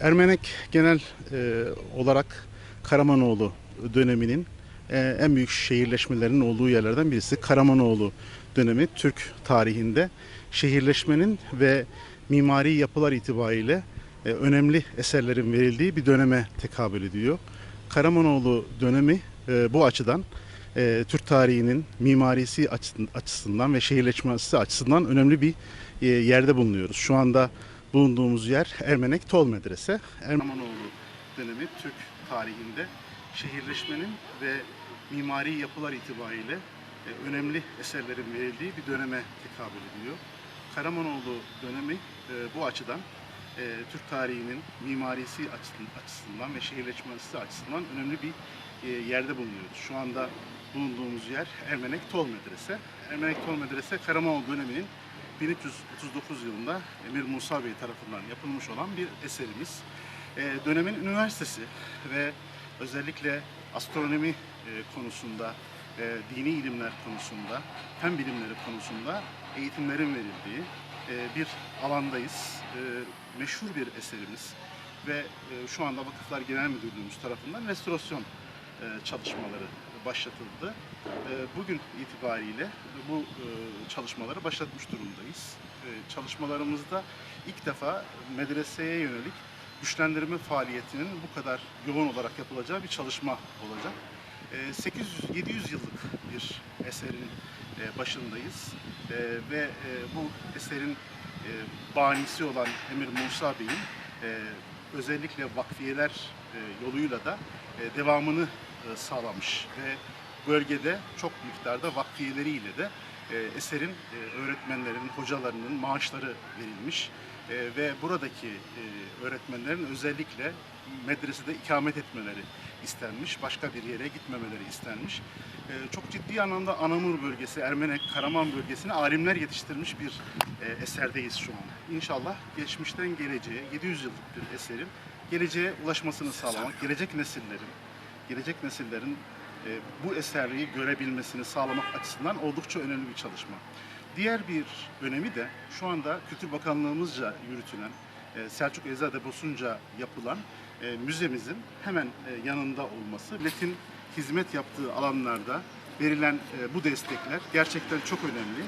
Ermenek genel e, olarak Karamanoğlu döneminin e, en büyük şehirleşmelerinin olduğu yerlerden birisi. Karamanoğlu dönemi Türk tarihinde şehirleşmenin ve mimari yapılar itibariyle e, önemli eserlerin verildiği bir döneme tekabül ediyor. Karamanoğlu dönemi e, bu açıdan e, Türk tarihinin mimarisi açısın- açısından ve şehirleşmesi açısından önemli bir e, yerde bulunuyoruz. Şu anda bulunduğumuz yer Ermenek Tol Medrese. Ermanoğlu dönemi Türk tarihinde şehirleşmenin ve mimari yapılar itibariyle e, önemli eserlerin verildiği bir döneme tekabül ediyor. Karamanoğlu dönemi e, bu açıdan e, Türk tarihinin mimarisi açısın- açısından ve şehirleşmesi açısından önemli bir yerde bulunuyoruz. Şu anda bulunduğumuz yer Ermenek Tol Medrese. Ermenek Tol Medrese Karamanoğlu döneminin 1339 yılında Emir Musa Bey tarafından yapılmış olan bir eserimiz. E, dönemin üniversitesi ve özellikle astronomi e, konusunda, e, dini ilimler konusunda, fen bilimleri konusunda eğitimlerin verildiği e, bir alandayız. E, meşhur bir eserimiz ve e, şu anda Vakıflar Genel Müdürlüğümüz tarafından restorasyon e, çalışmaları başlatıldı. E, Bugün itibariyle bu e, çalışmaları başlatmış durumdayız. E, Çalışmalarımızda ilk defa medreseye yönelik güçlendirme faaliyetinin bu kadar yoğun olarak yapılacağı bir çalışma olacak. 800-700 yıllık bir eserin e, başındayız ve e, bu eserin banisi olan Emir Musa Bey'in özellikle vakfiyeler yoluyla da devamını sağlamış ve bölgede çok miktarda vakfiyeleriyle de e, eserin e, öğretmenlerinin, hocalarının maaşları verilmiş E, ve buradaki e, öğretmenlerin özellikle medresede ikamet etmeleri istenmiş, başka bir yere gitmemeleri istenmiş. E, çok ciddi anlamda Anamur bölgesi, Ermenek, Karaman bölgesine alimler yetiştirmiş bir e, eserdeyiz şu an. İnşallah geçmişten geleceğe 700 yıllık bir eserin geleceğe ulaşmasını sağlamak, gelecek nesillerin gelecek nesillerin e, bu eserliği görebilmesini sağlamak açısından oldukça önemli bir çalışma. Diğer bir önemi de şu anda Kültür Bakanlığımızca yürütülen, e, Selçuk Eczade Bosunca yapılan e, müzemizin hemen e, yanında olması. Milletin hizmet yaptığı alanlarda verilen bu destekler gerçekten çok önemli.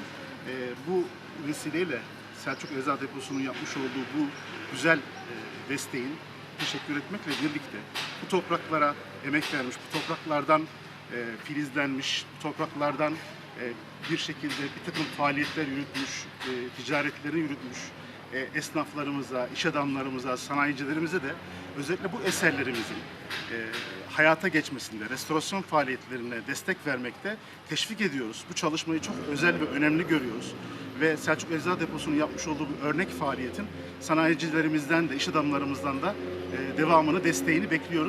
Bu vesileyle Selçuk Eczade Deposu'nun yapmış olduğu bu güzel desteğin teşekkür etmekle birlikte bu topraklara emek vermiş, bu topraklardan e, filizlenmiş, bu topraklardan e, bir şekilde bir takım faaliyetler yürütmüş, e, ticaretleri yürütmüş e, esnaflarımıza, iş adamlarımıza, sanayicilerimize de özellikle bu eserlerimizin e, hayata geçmesinde, restorasyon faaliyetlerine destek vermekte teşvik ediyoruz. Bu çalışmayı çok özel ve önemli görüyoruz. Ve Selçuk Eczane Deposu'nun yapmış olduğu bu örnek faaliyetin sanayicilerimizden de, iş adamlarımızdan da e, devamını, desteğini bekliyoruz.